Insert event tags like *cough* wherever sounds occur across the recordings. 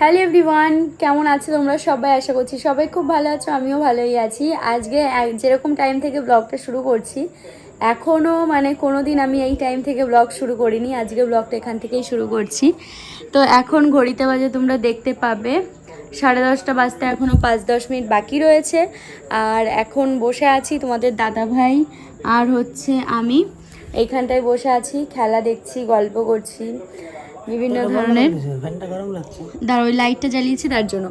Hello everyone কেমন আছো তোমরা? সবাই আশা করছি সবাই খুব ভালো আছো, আমিও ভালোই আছি। আজকে যেরকম টাইম থেকে ব্লগটা শুরু করছি এখনও মানে কোনো দিন আমি এই টাইম থেকে ব্লগ শুরু করিনি, আজকে ব্লগটা এখান থেকেই শুরু করছি। তো এখন ঘড়িতে বাজে তোমরা দেখতে পাবে, সাড়ে দশটা বাজতে এখনও পাঁচ দশ মিনিট বাকি রয়েছে। আর এখন বসে আছি তোমাদের দাদা ভাই আর হচ্ছে আমি। এইখানটায় বসে আছি, খেলা দেখছি, গল্প করছি। বিভিন্ন ধরনের দাঁড়া ওই লাইটটা জ্বালিয়েছি তার জন্য।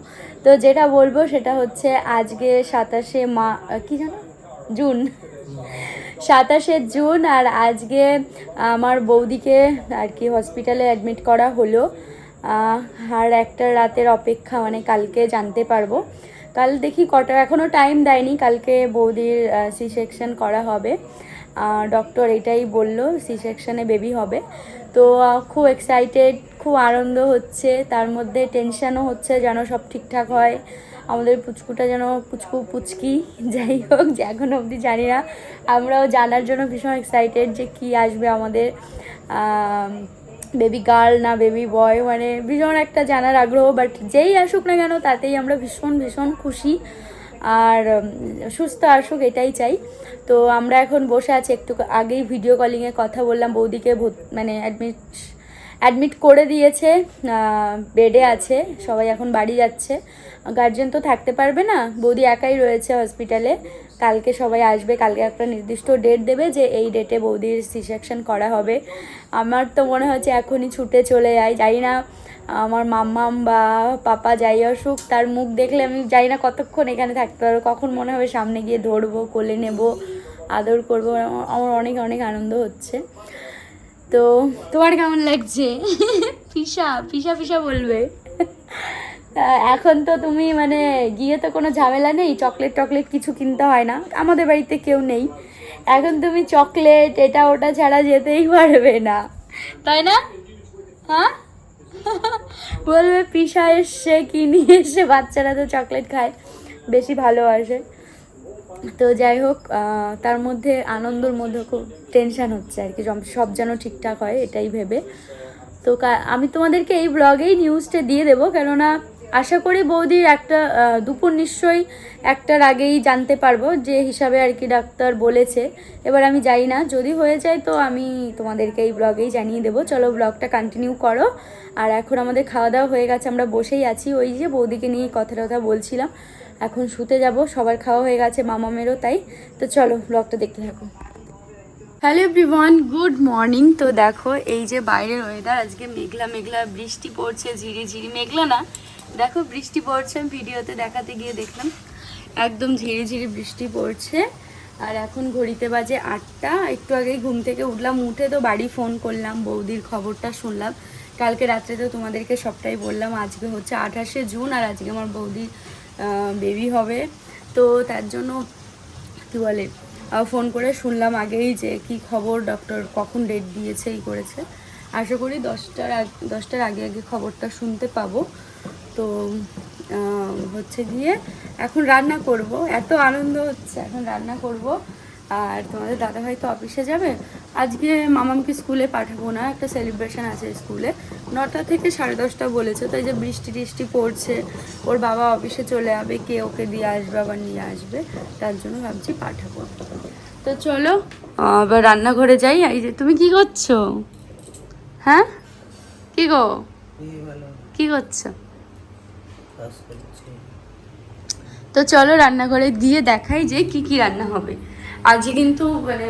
তো যেটা বলব সেটা হচ্ছে আজকে সাতাশে মা কি জানো জুন। সাতাশে জুন আর আজকে আমার বৌদিকে আর কি হসপিটালে অ্যাডমিট করা হলো। আর একটা রাতের অপেক্ষা মানে কালকে জানতে পারব। কাল দেখি কটা এখনও টাইম দেয়নি কালকে বৌদির সি সেকশন করা হবে। ডক্টর এটাই বলল সি সেকশনে বেবি হবে। তো খুব এক্সাইটেড খুব আনন্দ হচ্ছে। তার মধ্যে টেনশনও হচ্ছে যেন সব ঠিকঠাক হয়। আমাদের পুচকুটা যেন পুচকু পুচকি, *laughs* যাই হোক, যে এখন অবধি জানি না। আমরাও জানার জন্য ভীষণ এক্সাইটেড যে কি আসবে আমাদের। বেবি গার্ল না বেবি বয় মানে ভীষণ একটা জানার আগ্রহ বাট যেই আসুক না কেন, তাতেই আমরা ভীষণ ভীষণ খুশি। আর সুস্থ আসুক এটাই চাই। তো আমরা এখন বসে আছি, একটু আগেই ভিডিও কলিংয়ে কথা বললাম, বৌদিকে মানে অ্যাডমিট অ্যাডমিট করে দিয়েছে বেডে আছে, সবাই এখন বাড়ি যাচ্ছে। গার্জেন তো থাকতে পারবে না, বৌদি একাই রয়েছে হসপিটালে কালকে সবাই আসবে, কালকে একটা নির্দিষ্ট ডেট দেবে যে এই ডেটে বৌদির সি সেকশন করা হবে। আমার তো মনে হচ্ছে এখনই ছুটে চলে যাই, জানি না আমার মাম্মাম বা পাপা যাই আসুক, তার মুখ দেখলে আমি জানি না কতক্ষণ এখানে থাকতে পারব, কখন মনে হবে সামনে গিয়ে ধরবো, কোলে নেব, আদর করব, আমার- অনেক অনেক আনন্দ হচ্ছে। তো তোমার কেমন লাগছে? পিসা পিসা পিসা বলবে। এখন তো তুমি মানে গিয়ে তো কোনো ঝামেলা নেই, চকলেট, টকলেট কিছু কিনতে হয় না, আমাদের বাড়িতে কেউ নেই। এখন তুমি চকলেট, এটা, ওটা ছাড়া যেতেই পারবে না। তাই না? হ্যাঁ? বলবে পিসা এসছে কি নিয়ে এসে বাচ্চারা তো চকলেট খায়, বেশি ভালোবাসে। তো যাই হোক তার মধ্যে আনন্দর মধ্যে খুব টেনশান হচ্ছে আর কি, সব- যেন ঠিকঠাক হয়, এটাই ভেবে। তো আমি তোমাদেরকে এই ব্লগেই নিউজটা দিয়ে দেবো, কেননা আশা করি বৌদির একটা দুপুর নিশ্চয়ই একটার আগেই জানতে পারব যে হিসাবে আর কি ডাক্তার বলেছে। এবার আমি যাই না, যদি হয়ে যায় তো আমি তোমাদেরকে এই ব্লগেই জানিয়ে দেবো। চলো ব্লগটা কন্টিনিউ করো। আর এখন আমাদের খাওয়া দাওয়া হয়ে গেছে, আমরা বসেই আছি। ওই যে বৌদিকে নিয়ে কথা টথা বলছিলাম, এখন শুতে যাব। সবার খাওয়া হয়ে গেছে মামামেরও তাই। তো চলো ব্লগটা দেখতে থাকো। হ্যালো এভরিওয়ান গুড মর্নিং তো দেখো, এই যে বাইরের ওয়েদার আজকে মেঘলা মেঘলা বৃষ্টি পড়ছে ঝিরি ঝিরি মেঘলা না। দেখো বৃষ্টি পড়ছে, আমি ভিডিওতে দেখাতে গিয়ে দেখলাম। একদম ঝিরি ঝিরি বৃষ্টি পড়ছে। আর এখন ঘড়িতে বাজে আটটা। একটু আগেই ঘুম থেকে উঠলাম, উঠে তো বাড়ি ফোন করলাম, বৌদির খবরটা শুনলাম। কালকে রাত্রে তো তোমাদেরকে সবটাই বললাম, আজকে হচ্ছে আঠাশে জুন আর আজকে আমার বৌদি বেবি হবে। তো তার জন্য কী বলে ফোন করে শুনলাম আগেই যে কি খবর ডক্টর কখন ডেট দিয়েছে, এই করেছে। আশা করি দশটার আগ, দশটার আগে আগে খবরটা শুনতে পাবো। তো হচ্ছে গিয়ে এখন রান্না করব। এত আনন্দ হচ্ছে এখন রান্না করব। আর তোমাদের দাদাভাই তো অফিসে যাবে। আজকে মামামকে স্কুলে পাঠাবো না একটা সেলিব্রেশন আছে স্কুলে। নটা থেকে সাড়ে দশটা বলেছে তাই যে বৃষ্টি টিষ্টি পড়ছে। ওর বাবা অফিসে চলে যাবে কে ওকে দিয়ে আসবে আবার নিয়ে আসবে। তার জন্য ভাবছি পাঠাবো। তো চলো আহ, এবার রান্নাঘরে যাই। এই যে তুমি কি করছ? হ্যাঁ? কি গো? কি করছি? তো চলো রান্নাঘরে গিয়ে দেখাই যে কি কি রান্না হবে। আজকে কিন্তু মানে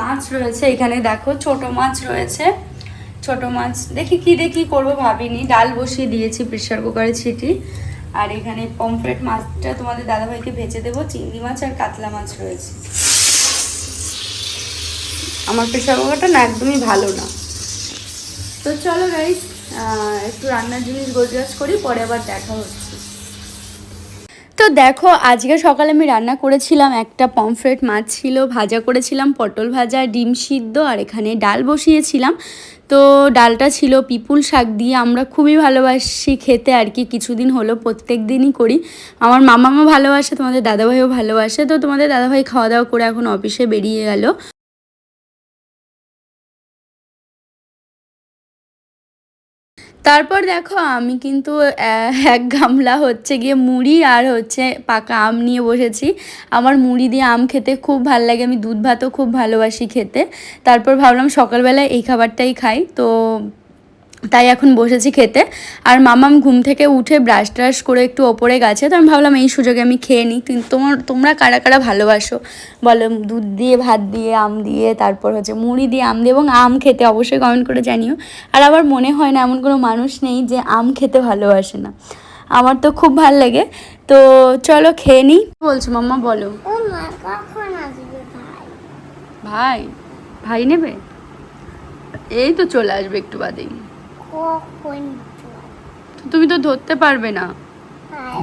মাছ রয়েছে এখানে, দেখো, ছোট মাছ রয়েছে। ছোট মাছ, দেখি কি দেখি করব ভাবিনি। ডাল বসিয়ে দিয়েছি প্রেশার কুকারে ছিটি। আর এখানে পমফ্রেট মাছটা তোমাদের দাদাভাইকে ভেজে দেবো। চিংড়ি মাছ আর কাতলা মাছ রয়েছে। আমার প্রেশার কুকারটা না একদমই ভালো না। তো চলো গাইস একটু রান্নার জিনিস গোজগাছ করি, পরে আবার দেখা হচ্ছে। তো দেখো, আজকে সকালে আমি রান্না করেছিলাম একটা পমফ্রেট মাছ ছিল, ভাজা করেছিলাম, পটল ভাজা, ডিম সিদ্ধ, আর এখানে ডাল বসিয়েছিলাম। তো ডালটা ছিল পিপুল শাক দিয়ে আমরা খুবই ভালোবাসি খেতে আর কি, কিছুদিন হলো প্রত্যেক দিনই করি। আমার মামামা ভালোবাসে, তোমাদের দাদাভাইও ভালোবাসে, তো তোমাদের দাদাভাই খাওয়া দাওয়া করে এখন অফিসে বেরিয়ে গেল। তারপর দেখো আমি কিন্তু এক গামলা হচ্ছে গিয়ে মুড়ি আর হচ্ছে পাকা আম নিয়ে বসেছি। আমার মুড়ি দিয়ে আম খেতে খুব ভালো লাগে, আমি দুধ ভাতও খুব ভালোবাসি খেতে। তারপর ভাবলাম সকালবেলায় এই খাবারটাই খাই। তো তাই এখন বসেছি খেতে। আর মামাম ঘুম থেকে উঠে ব্রাশ ট্রাশ করে একটু ওপরে গেছে তো আমি ভাবলাম এই সুযোগে আমি খেয়ে নিই। কিন্তু তোমার তোমরা কারা কারা ভালোবাসো? বলো দুধ দিয়ে ভাত দিয়ে আম দিয়ে তারপর হচ্ছে মুড়ি দিয়ে আম দিয়ে এবং আম খেতে অবশ্যই কমেন্ট করে জানিও। আর আবার মনে হয় না এমন কোনো মানুষ নেই যে আম খেতে ভালোবাসে না। আমার তো খুব ভালো লাগে তো চলো খেয়ে নিই। বলছো মাম্মা বলো। ভাই ভাই নেবে? এই তো চলে আসবে একটু বাদেই। তুমি তো ধরতে পারবে না। ভাই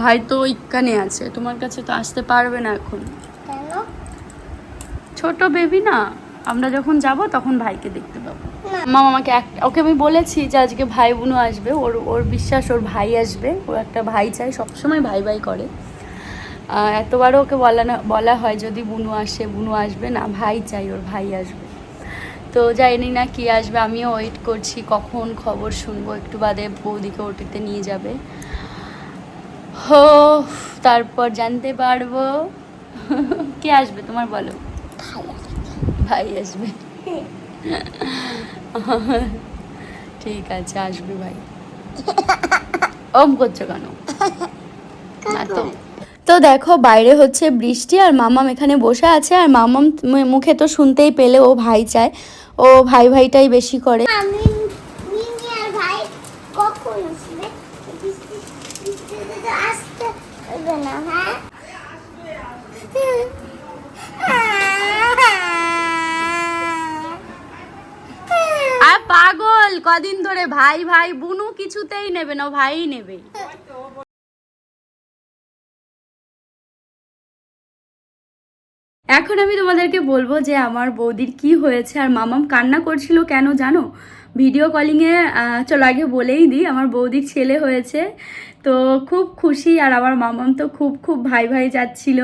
ভাই তো এখানে আছে তোমার কাছে তো আসতে পারবে না এখন। ছোট বেবি না আমরা যখন যাব তখন ভাইকে দেখতে পাবো। মা আমাকে এক ওকে আমি বলেছি যে আজকে ভাই বোনও আসবে ওর ওর বিশ্বাস ওর ভাই আসবে ও একটা ভাই চাই সবসময় ভাই ভাই করে। এতবারও ওকে বলা না বলা হয় যদি বুনু আসে বুনু আসবে না ভাই চাই ওর ভাই আসবে। তো জানি না কি আসবে আমিও ওয়েট করছি কখন খবর শুনব একটু বাদে বৌদিকে ওটিতে নিয়ে যাবে। হো তারপর জানতে পারব। *laughs* কে আসবে তোমার বলো? ভাই আসবে। *laughs* ঠিক আছে আসবে ভাই। ওম করছ কেন? *laughs* না তো তো দেখো বাইরে হচ্ছে বৃষ্টি আর মামাম এখানে বসে আছে আর মামাম মুখে তো শুনতেই পেলে ও ভাই চায়। ও ভাই ভাইটাই বেশি করে। আর ভাই কখন আসবে? বৃষ্টি বৃষ্টিতে তো আসতে হবে না হ্যাঁ? আর পাগল কদিন ধরে ভাই ভাই বুনু কিছুতেই নেবে না ও ভাইই নেবে। এখন আমি তোমাদেরকে বলব যে আমার বৌদির কি হয়েছে আর মামাম কান্না করছিল কেন জানো? ভিডিও কলিংয়ে চলো আগে বলেই দিই, আমার বৌদির ছেলে হয়েছে, তো খুব খুশি আর আমার মামাম তো খুব খুব ভাই ভাই যাচ্ছিল।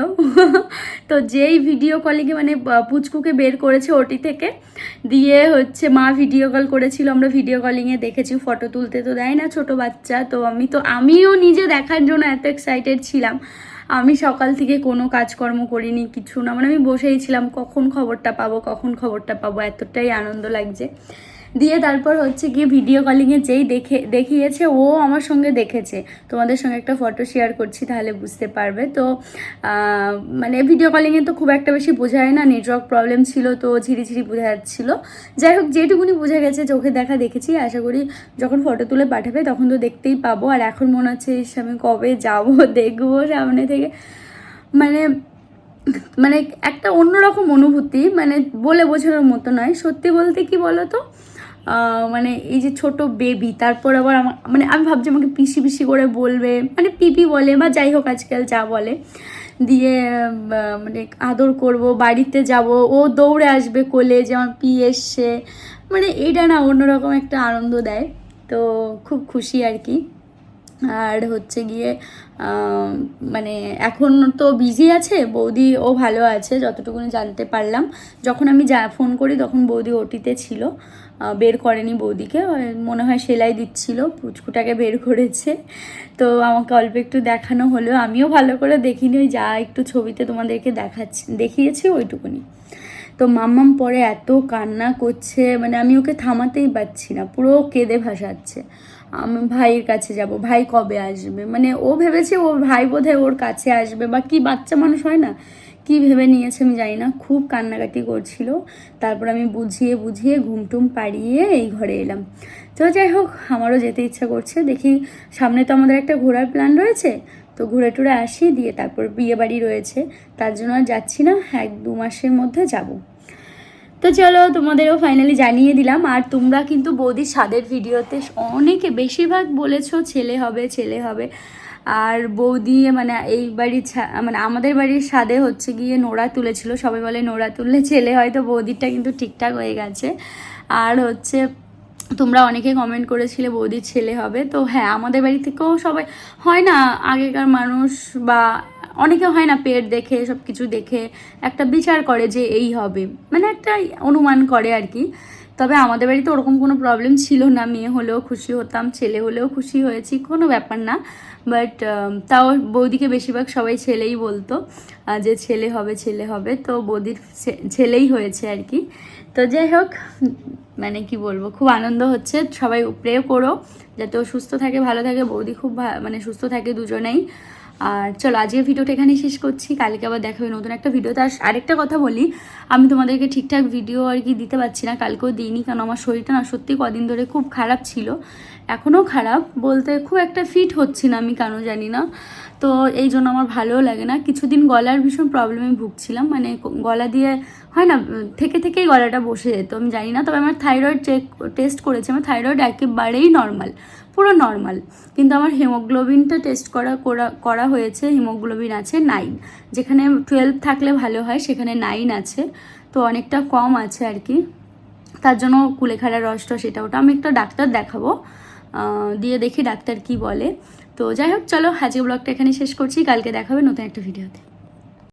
*laughs* তো যেই ভিডিও কলিংয়ে মানে পুচকুকে বের করেছে ওটি থেকে, দিয়ে হচ্ছে মা ভিডিও কল করেছিল, আমরা ভিডিও কলিংয়ে দেখেছি, ফটো তুলতে তো দেয় না ছোট বাচ্চা, তো আমি তো, আমিও নিজে দেখার জন্য এত এক্সাইটেড ছিলাম। আমি সকাল থেকে কোনো কাজকর্ম করিনি, কিছু না। মানে আমি বসেই ছিলাম, কখন খবরটা পাবো, কখন খবরটা পাবো, এতটাই আনন্দ লাগছে। দিয়ে তারপর হচ্ছে গিয়ে ভিডিও কলিংয়ে যেই দেখে, দেখিয়েছে, ও আমার সঙ্গে দেখেছে। তোমাদের সঙ্গে একটা ফটো শেয়ার করছি, তাহলে বুঝতে পারবে। তো মানে ভিডিও কলিংয়ে তো খুব একটা বেশি বোঝায় না নেটওয়ার্ক প্রবলেম ছিল তো ঝিরিঝিরি বোঝা যাচ্ছিল। যাই হোক, যেটুকুনি বোঝা গেছে, চোখে দেখা দেখেছি। আশা করি যখন ফটো তুলে পাঠাবে, তখন তো দেখতেই পাবো। আর এখন মনে হচ্ছে আমি কবে যাব, *laughs* দেখব সামনে থেকে। মানে মানে একটা অন্যরকম অনুভূতি মানে বলে বোঝানোর মতো নয়। সত্যি বলতে কি বলো তো মানে এই যে ছোট বেবি তারপর আবার আমার মানে আমি ভাবছি আমাকে পিসি পিসি করে বলবে মানে পিপি বলে বা যাই হোক আজকাল যা বলে, দিয়ে মানে আদর করব, বাড়িতে যাব, ও দৌড়ে আসবে কোলে যে আমার পি এসছে মানে এটা না অন্যরকম একটা আনন্দ দেয়, তো খুব খুশি আর কি। আর হচ্ছে গিয়ে মানে এখন তো বিজি আছে, বৌদি ও ভালো আছে, যতটুকুনি জানতে পারলাম। যখন আমি যা ফোন করি তখন বৌদি ওটিতে ছিল। বের করেনি বৌদিকে মনে হয় সেলাই দিচ্ছিল, পুচকুটাকে বের করেছে। তো আমাকে অল্প একটু দেখানো হলো, আমিও ভালো করে দেখিনি, ওই যা একটু ছবিতে তোমাদেরকে দেখাচ্ছি, দেখিয়েছি ওইটুকুনি। তো মাম্মাম পরে এত কান্না করছে মানে আমি ওকে থামাতেই পারছি না, পুরো কেঁদে ভাসাচ্ছে। ভাইয়ের কাছে যাব, ভাই কবে আসবে? মানে ও ভেবেছে ওর ভাই বোধহয় ওর কাছে আসবে বা কি বাচ্চা মানুষ হয় না? কি ভেবে নিয়েছে আমি জানি না, খুব কান্নাকাটি করছিল। তারপর আমি বুঝিয়ে বুঝিয়ে ঘুমটুম পাড়িয়ে এই ঘরে এলাম। তো যাই হোক, আমারও যেতে ইচ্ছা করছে। দেখি সামনে তো আমাদের একটা ঘোরার প্ল্যান রয়েছে। তো ঘুরে টুরে আসি, দিয়ে তারপর বিয়ে বাড়ি রয়েছে। তার জন্য আর যাচ্ছি না, এক দু মাসের মধ্যে যাব। তো চলো তোমাদেরও ফাইনালি জানিয়ে দিলাম। আর তোমরা কিন্তু বৌদির স্বাদের ভিডিওতে অনেকে বেশিরভাগ বলেছ ছেলে হবে ছেলে হবে। আর বৌদি মানে এই বাড়ির মানে আমাদের বাড়ির স্বাদে হচ্ছে গিয়ে নোড়া তুলেছিল। সবাই বলে নোড়া তুললে ছেলে হয়, তো বৌদিরটা কিন্তু ঠিকঠাক হয়ে গেছে। আর হচ্ছে তোমরা অনেকে কমেন্ট করেছিলে বৌদির ছেলে হবে। তো হ্যাঁ আমাদের বাড়ি থেকেও সবাই, হয় না আগেকার মানুষ বা অনেকে হয় না পেট দেখে সব কিছু দেখে, একটা বিচার করে যে এই হবে। মানে একটা অনুমান করে আর কি। তবে আমাদের বাড়িতে ওরকম কোনো প্রবলেম ছিল না। মেয়ে হলেও খুশি হতাম, ছেলে হলেও খুশি হয়েছি, কোনো ব্যাপার না। বাট তাও বৌদিকে বেশিরভাগ সবাই ছেলেই বলতো যে ছেলে হবে ছেলে হবে। তো বৌদির ছেলেই হয়েছে আর কি। তো যাই হোক মানে কি বলব, খুব আনন্দ হচ্ছে। সবাই প্রে করো, যাতে ও সুস্থ থাকে, ভালো থাকে। বৌদি খুব মানে সুস্থ থাকে দুজনেই। আর চলো আজকে ভিডিওটা এখানেই শেষ করছি। কালকে আবার দেখা হবে নতুন একটা ভিডিও তার আরেকটা কথা বলি, আমি তোমাদেরকে ঠিকঠাক ভিডিও আর কি দিতে পারছি না, কালকেও দিইনি, কারণ আমার শরীরটা না সত্যি কদিন ধরে খুব খারাপ ছিল। এখনও খারাপ বলতে খুব একটা ফিট হচ্ছি না আমি, কেন জানি না। তো এই জন্য আমার ভালোও লাগে না। কিছুদিন গলার ভীষণ প্রবলেমে ভুগছিলাম মানে গলা দিয়ে হয় না, থেকে থেকেই গলাটা বসে যেত, আমি জানি না। তবে আমার থাইরয়েড চেক টেস্ট করেছি, আমার থাইরয়েড একেবারেই নর্মাল পুরো নর্মাল কিন্তু আমার হিমোগ্লোবিনটা টেস্ট করা করা করা হয়েছে হিমোগ্লোবিন আছে নাইন যেখানে টুয়েলভ থাকলে ভালো হয়, সেখানে নাইন আছে, তো অনেকটা কম আছে আর কি। তার জন্য কুলেখাড়া রসটা সেটা ওটা, আমি একটা ডাক্তার দেখাবো দিয়ে দেখি ডাক্তার কি বলে। তো যাই হোক, চলো আজকে ব্লগটা এখানে শেষ করছি, কালকে দেখাবে নতুন একটা ভিডিওতে